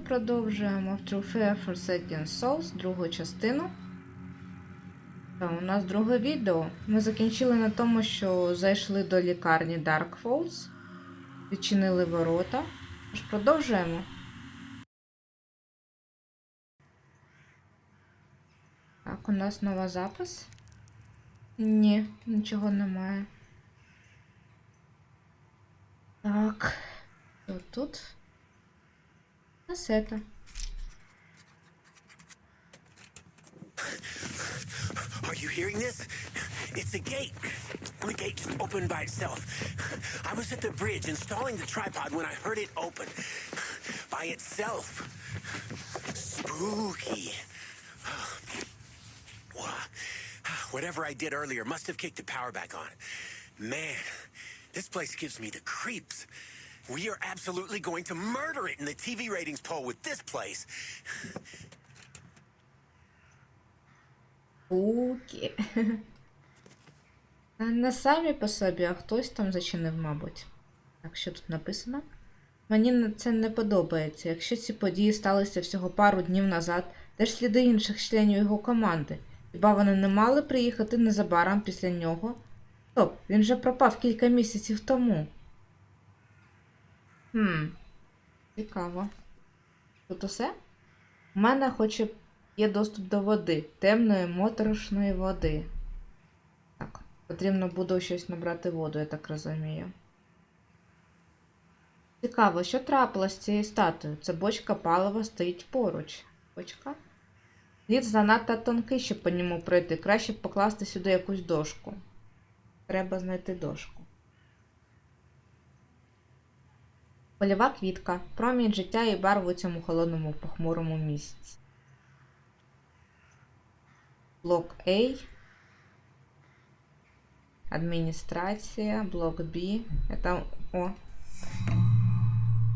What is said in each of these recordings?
продовжуємо в True Fair Forsaken Souls, другу частину. Та, у нас друге відео. Ми закінчили на тому, що зайшли до лікарні Dark Falls, відчинили ворота. Тож продовжуємо. Так, у нас нова запис. Ні, нічого немає. Так. Що Are you hearing this? It's a gate. The gate just opened by itself. I was at the bridge installing the tripod when I heard it open. By itself. Spooky. Whatever I did earlier must have kicked the power back on. Man, this place gives me the creeps. We are absolutely going to murder it in the TV ratings poll with this place. Спуки. Та Не самі по собі, а хтось там зачинив, мабуть. Так, що тут написано? Мені це не подобається. Якщо ці події сталися всього пару днів назад, де ж сліди інших членів його команди? Хіба вони не мали приїхати незабаром після нього? Стоп, він же пропав кілька місяців тому. Хм, цікаво. Тут усе? У мене хоч і є доступ до води, темної моторошної води. Так, потрібно буде щось набрати воду, я так розумію. Цікаво, що трапилось з цією статуєю? Це бочка палива стоїть поруч. Бочка? Лід занадто тонкий, щоб по ньому пройти. Краще б покласти сюди якусь дошку. Треба знайти дошку. Польова квітка, промінь життя і барв у цьому холодному похмурому місці. Блок A. Адміністрація, блок B. Это... О.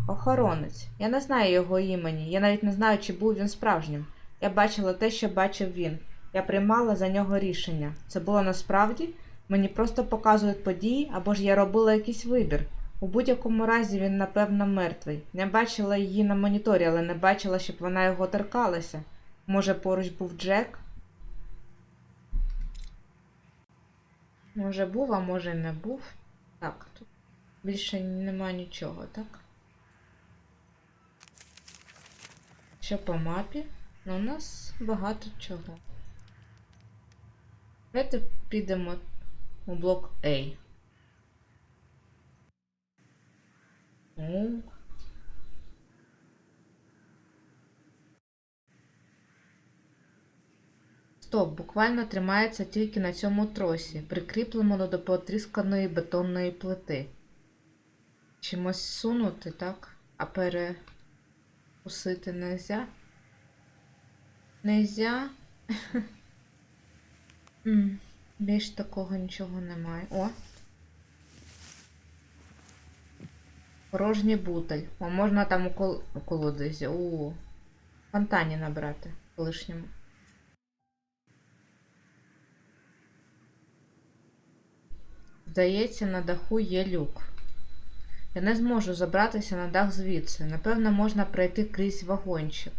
Охоронець. Я не знаю його імені. Я навіть не знаю, чи був він справжнім. Я бачила те, що бачив він. Я приймала за нього рішення. Це було насправді? Мені просто показують події, або ж я робила якийсь вибір. У будь-якому разі він, напевно, мертвий. Я бачила її на моніторі, але не бачила, щоб вона його торкалася. Може, поруч був Джек? Може був, а може не був. Так, тут більше нема нічого, так? Що по мапі? Ну, у нас багато чого. Давайте підемо у блок A. Ну. Стоп, буквально тримається тільки на цьому тросі, прикріпленому до потрісканої бетонної плити. Чимось сунути, так? А перекусити нельзя? Нельзя? М, Більш такого нічого немає. О! Порожній бутель. О, можна там у, кол... у колодязі, у фонтані набрати колишньому. Здається, на даху є люк. Я не зможу забратися на дах звідси. Напевно, можна пройти крізь вагончик.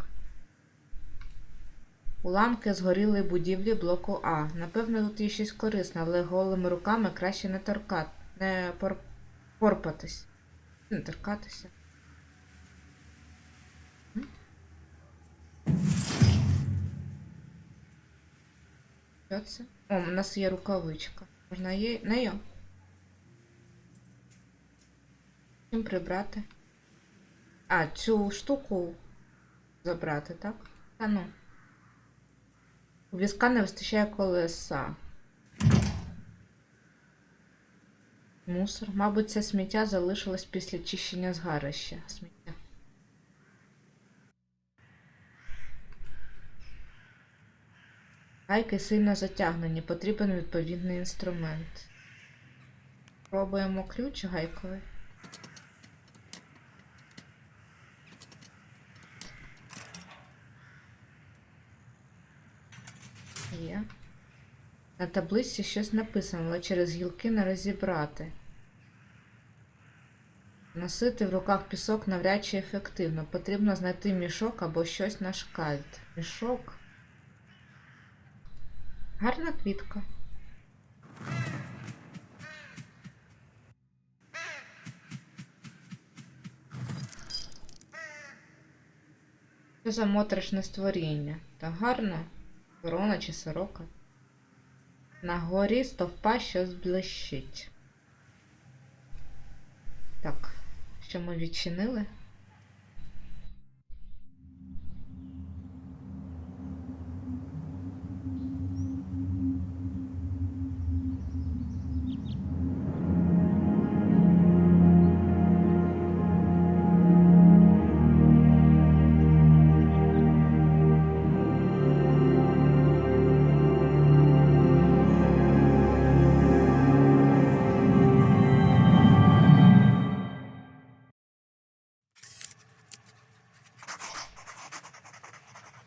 Уламки згорілої будівлі блоку А. Напевно, тут є щось корисне, але голими руками краще не торкати, не пор... порпатись. Не торкатися. Що це? О, у нас є рукавичка. Можна її нею. Чим прибрати? А, цю штуку забрати, так? Та ну. У візка не вистачає колеса. Мусор. Мабуть, це сміття залишилось після чищення згарища. Сміття. Гайки сильно затягнені, потрібен відповідний інструмент. Пробуємо ключ гайковий. Є. На таблиці щось написано, але через гілки не розібрати. Носити в руках пісок навряд чи ефективно. Потрібно знайти мішок або щось на шкальд. Мішок. Гарна квітка. Що за моторошне створіння? Та гарна ворона чи сорока. На горі стовпа щось блищить. Так, що ми відчинили?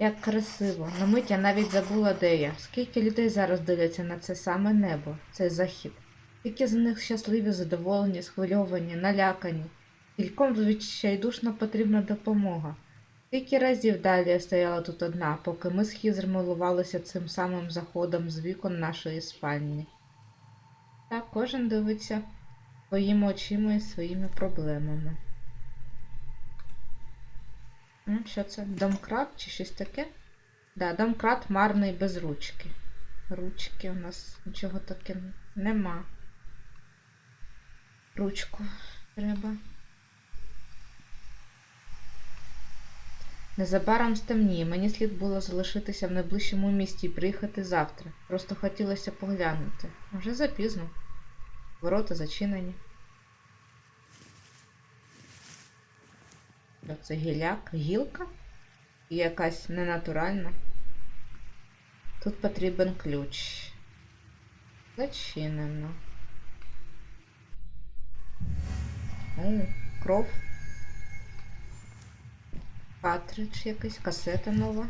Як красиво. На мить я навіть забула, де я. Скільки людей зараз дивляться на це саме небо, цей захід. Скільки з них щасливі, задоволені, схвильовані, налякані. Кільком відчайдушно потрібна допомога. Скільки разів далі я стояла тут одна, поки ми з Хізер милувалися цим самим заходом з вікон нашої спальні. Так, кожен дивиться своїми очима і своїми проблемами. Що це? Домкрат чи щось таке? Да, домкрат марний без ручки. Ручки у нас нічого таке нема. Ручку треба. Незабаром стемніє. Мені слід було залишитися в найближчому місті і приїхати завтра. Просто хотілося поглянути. Вже запізно. Ворота зачинені. Це гіляк, гілка? І якась ненатуральна. Тут потрібен ключ. Зачинено. О, кров. Картридж якийсь, касета нова.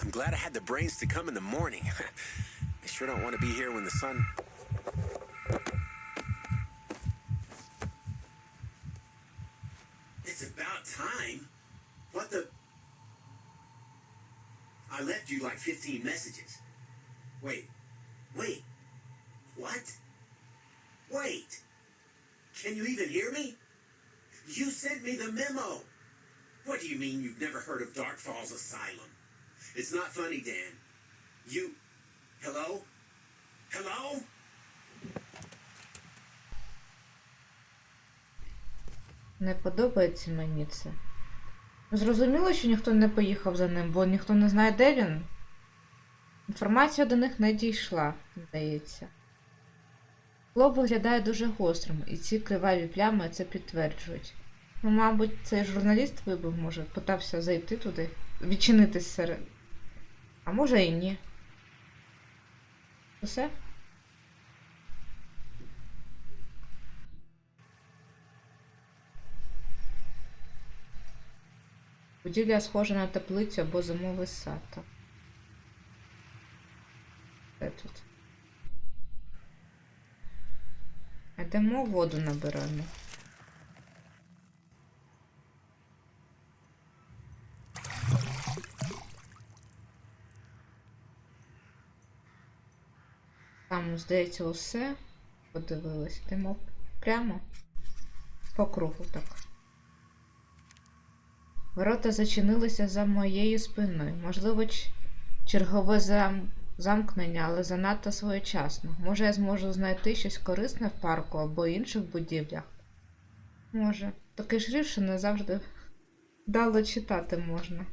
I'm glad I had the brains to come in the morning. I sure don't want to be here when the sun. Time. What the? I left you like 15 messages. Wait. Wait. What? Wait. Can you even hear me? You sent me the memo. What do you mean you've never heard of Dark Falls Asylum? It's not funny, Dan. You. Hello? Hello? Не подобається мені це. Зрозуміло, що ніхто не поїхав за ним, бо ніхто не знає, де він. Інформація до них не дійшла, здається. Лоб виглядає дуже гострим, і ці криваві плями це підтверджують. Ну, мабуть, цей журналіст вибив, може, питався зайти туди, відчинитись серед. А може і ні. Усе? Будівля схожа на теплицю або зимовий сад. Де тут? Йдемо воду набираємо. Там, здається, усе подивилась. Йдемо прямо по кругу так. Ворота зачинилися за моєю спиною. Можливо, чергове зам... замкнення, але занадто своєчасно. Може, я зможу знайти щось корисне в парку або інших будівлях? Може. Такий що не завжди вдало читати можна.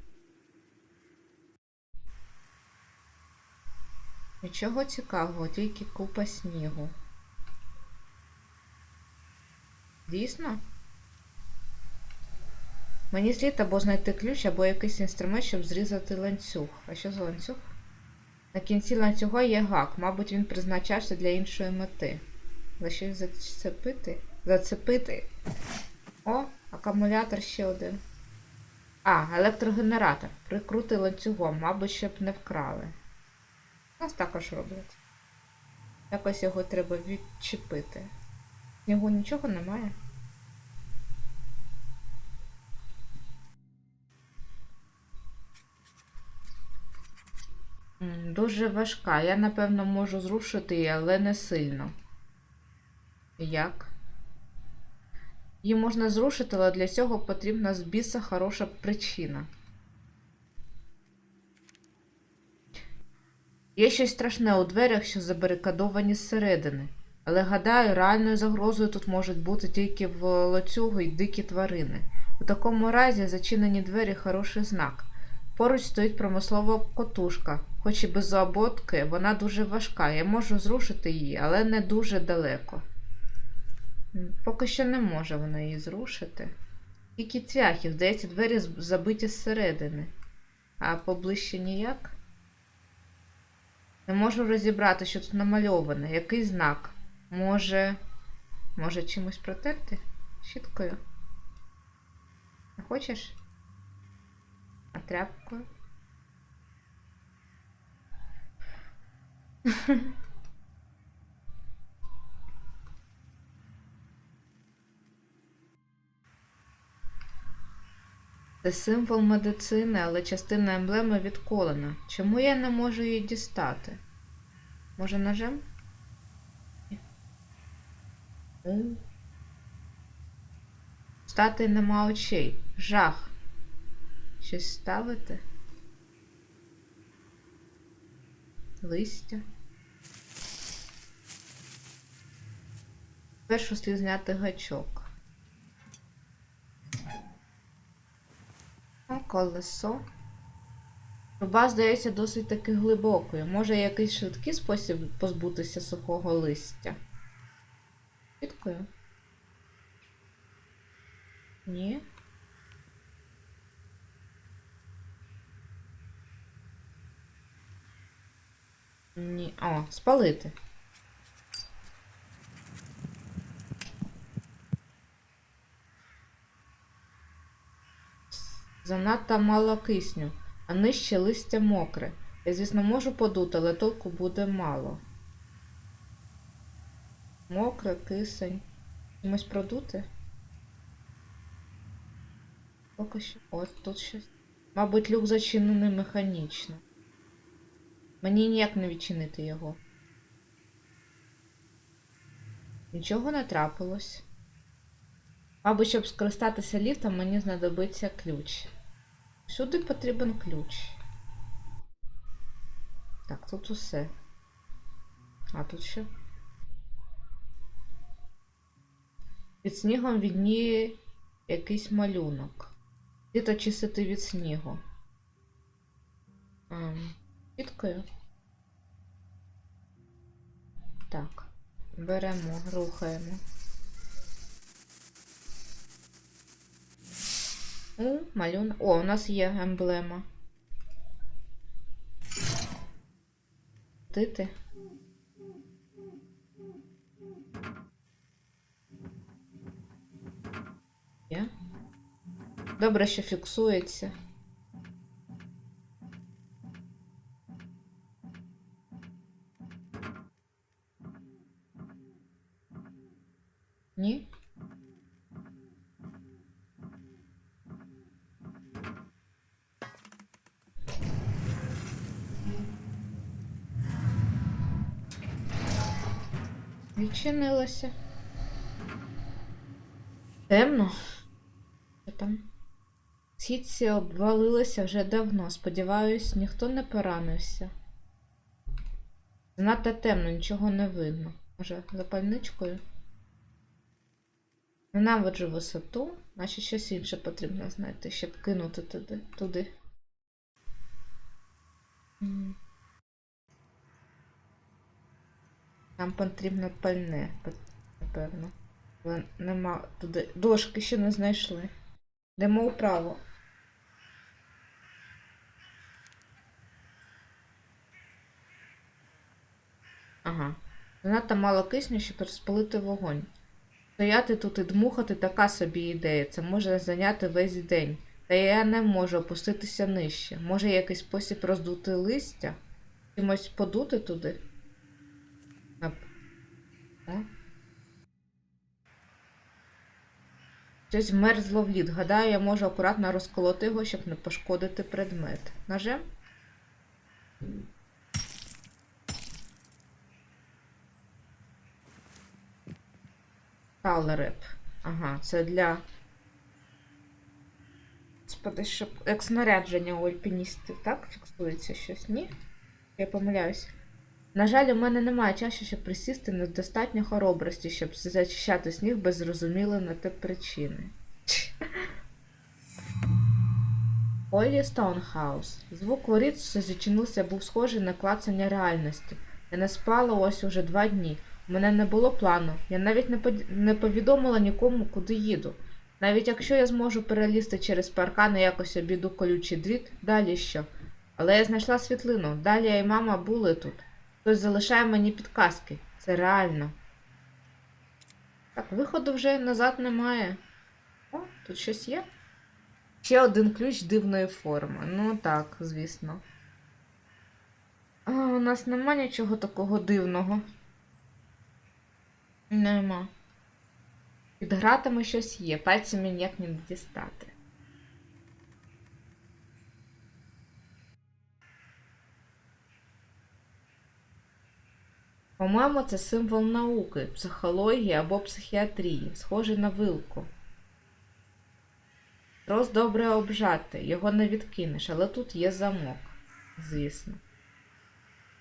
Нічого цікавого, тільки купа снігу. Дійсно? Мені слід або знайти ключ, або якийсь інструмент, щоб зрізати ланцюг. А що за ланцюг? На кінці ланцюга є гак. Мабуть, він призначався для іншої мети. За щось зацепити? Зацепити. О, акумулятор ще один. А, електрогенератор. Прикрути ланцюгом, мабуть, щоб не вкрали. Нас також роблять. Якось його треба відчепити. В нього нічого немає. Дуже важка. Я, напевно, можу зрушити її, але не сильно. Як? Її можна зрушити, але для цього потрібна з біса хороша причина. Є щось страшне у дверях, що забарикадовані зсередини. Але гадаю, реальною загрозою тут можуть бути тільки в лоцюги й дикі тварини. У такому разі зачинені двері хороший знак. Поруч стоїть промислова котушка, хоч і без ободки, вона дуже важка. Я можу зрушити її, але не дуже далеко. Поки що не може вона її зрушити. Тільки цвяхів, здається, двері забиті зсередини. А поближче ніяк? Не можу розібрати, що тут намальоване. Який знак? Може. Може чимось протерти? Щіткою? Не хочеш? А тряпкою? Це символ медицини, але частина емблеми відколена. Чому я не можу її дістати? Може ножем? Стати нема очей. Жах. Щось ставити? Листя. Першу слід зняти гачок. А колесо. Труба здається досить таки глибокою. Може якийсь швидкий спосіб позбутися сухого листя? Щіткою? Ні. Ні. О, спалити. Занадто мало кисню, а нижче листя мокре. Я, звісно, можу подути, але толку буде мало. Мокре, кисень. Чимось продути? Поки що. От тут щось. Мабуть, люк зачинений механічно. Мені ніяк не відчинити його. Нічого не трапилось. Мабуть, щоб скористатися ліфтом, мені знадобиться ключ. Сюди потрібен ключ. Так, тут усе. А тут що? Під снігом відніє якийсь малюнок. Слід очистити від снігу. Ем, Так. Беремо, рухаємо. У, малюнок. О, у нас є емблема. Тити. Є. Добре, що фіксується. Відчинилося. Темно. Що там? Сітці обвалилися вже давно. Сподіваюсь, ніхто не поранився. Занадто темно, нічого не видно. Може, запальничкою? Ненавиджу висоту, наче щось інше потрібно знайти, щоб кинути туди. туди. М. Нам потрібно пальне, напевно. Нема туди. Дошки ще не знайшли. Йдемо вправо. Ага. Занадто мало кисню, щоб розпалити вогонь. Стояти тут і дмухати така собі ідея. Це може зайняти весь день. Та я не можу опуститися нижче. Може якийсь спосіб роздути листя? Чимось подути туди? Щось мерзло в лід. Гадаю, я можу акуратно розколоти його, щоб не пошкодити предмет. Ножем? Талереп. Ага, це для. Господи, щоб як снарядження у альпіністів, так? Фіксується щось, ні? Я помиляюсь. На жаль, у мене немає часу, щоб присісти, недостатньо хоробрості, щоб зачищати сніг без зрозумілої на те причини. Олі Стоунхаус. Звук воріт, що зачинився, був схожий на клацання реальності. Я не спала ось уже два дні. У мене не було плану. Я навіть не, под... не повідомила нікому, куди їду. Навіть якщо я зможу перелізти через паркан і якось обіду колючий дріт, далі що? Але я знайшла світлину. Далі я і мама були тут. Хтось залишає мені підказки. Це реально. Так, виходу вже назад немає. О, тут щось є. Ще один ключ дивної форми. Ну так, звісно. А, у нас нема нічого такого дивного. Нема. Під гратами щось є, пальцями ніяк не дістати. По-моєму, це символ науки, психології або психіатрії, схожий на вилку. Трос добре обжати, його не відкинеш, але тут є замок, звісно.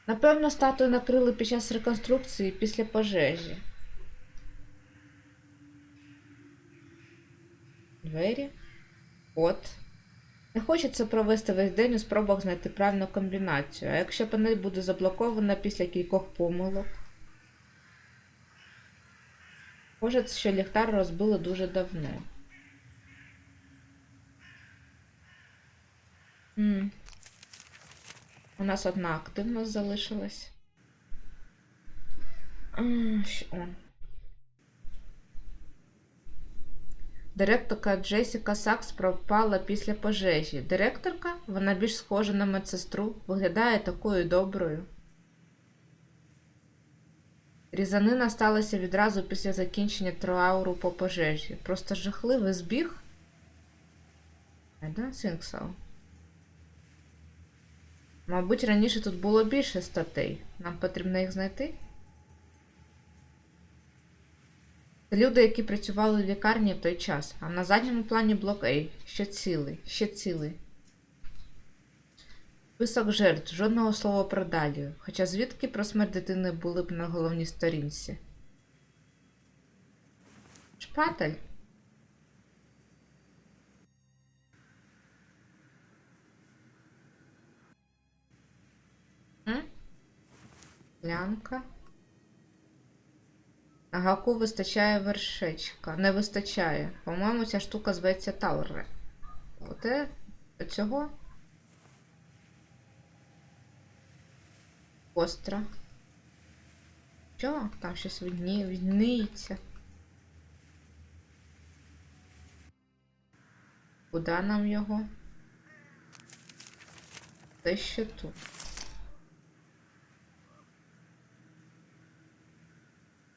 Напевно, статую накрили під час реконструкції після пожежі. Двері. От. Не хочеться провести весь день у спробах знайти правильну комбінацію, а якщо панель буде заблокована після кількох помилок. Схоже, що ліхтар розбили дуже давно. М. У нас одна активність залишилась. М, що- Директорка Джесіка Сакс пропала після пожежі. Директорка, вона більш схожа на медсестру, виглядає такою доброю. Різанина сталася відразу після закінчення трауру по пожежі. Просто жахливий збіг. I don't think so. Мабуть, раніше тут було більше статей. Нам потрібно їх знайти. Це люди, які працювали в лікарні в той час, а на задньому плані блок А. Ще цілий, ще цілий. Список жертв, жодного слова про Далію. Хоча звідки про смерть дитини були б на головній сторінці. Шпатель. М? Лянка. Гаку вистачає вершечка. Не вистачає. По-моєму, ця штука зветься Талре. Оте цього. Остра. Що? Там щось відні... відниється. Куда нам його? Те ще тут.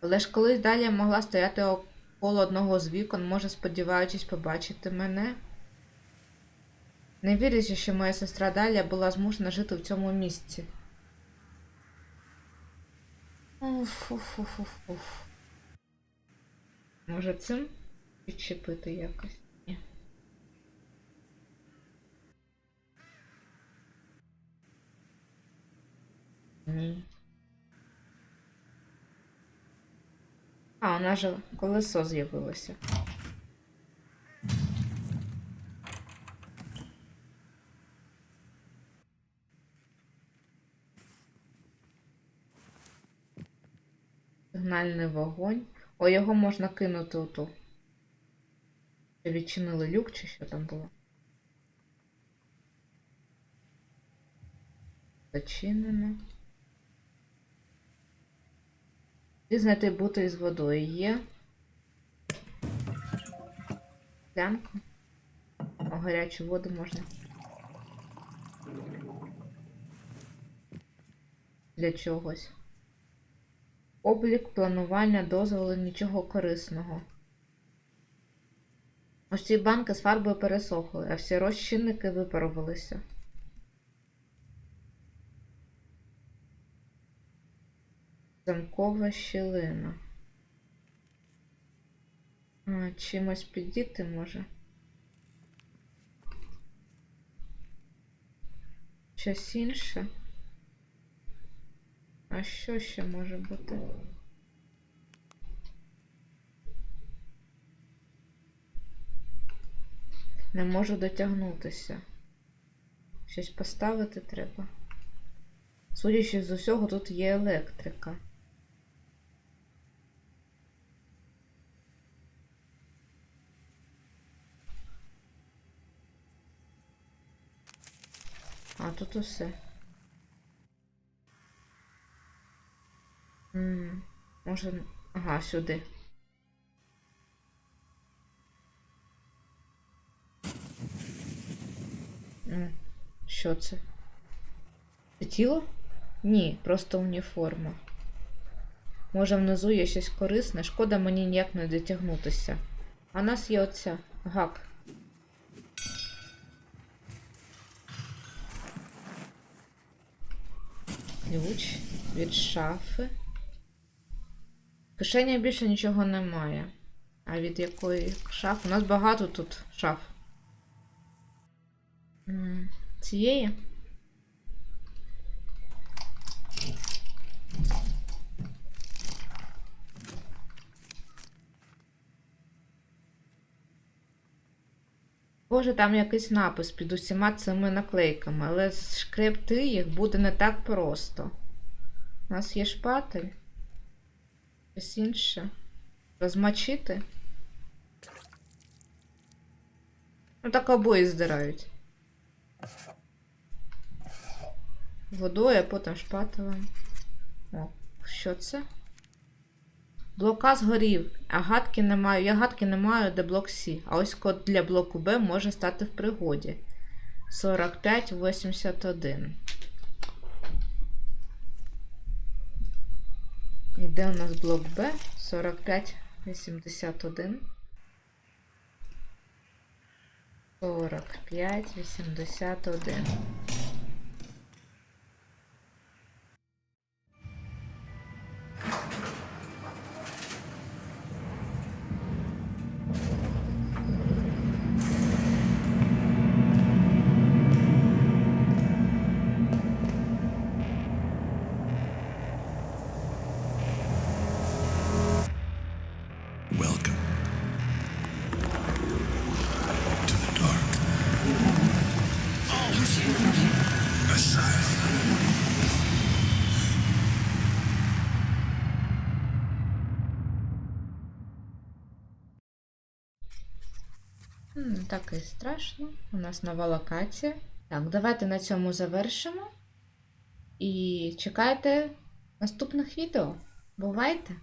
Але ж колись далі я могла стояти около одного з вікон, може, сподіваючись побачити мене. Не вірячи, що моя сестра Даля була змушена жити в цьому місці. Уф, уф, уф, уф, уф. Може цим підчепити якось? Ні. Ні. А, у нас же колесо з'явилося. Сигнальний вогонь. О, його можна кинути оту. Чи Відчинили люк, чи що там було? Зачинено. І знайти бути з водою є. Склянку. О, гарячу воду можна. Для чогось. Облік планування дозволу нічого корисного. Ось ці банки з фарбою пересохли, а всі розчинники випарувалися. Замкова щілина. А, чимось підійти може. Щось інше. А що ще може бути? Не можу дотягнутися. Щось поставити треба. Судячи з усього, тут є електрика. А, тут усе. М, Може. Ага, сюди. М, Що це? Це тіло? Ні, просто уніформа. Може, внизу є щось корисне, шкода мені ніяк не дотягнутися. А нас є оця гак. Ключ від шафи. В кишені більше нічого немає. А від якої шафи? У нас багато тут шаф. Цієї? Боже, там якийсь напис під усіма цими наклейками, але шкребти їх буде не так просто. У нас є шпатель. Щось інше. Розмочити. Ну так обої здирають. Водою, а потім шпателем. О, що це? Блока згорів, а гадки не маю. Я гадки не маю, де блок Сі. А ось код для блоку Б може стати в пригоді. 4581. І де у нас блок Б? 4581. 4581. Так і страшно. У нас нова локація. Так, давайте на цьому завершимо. І чекайте наступних відео. Бувайте!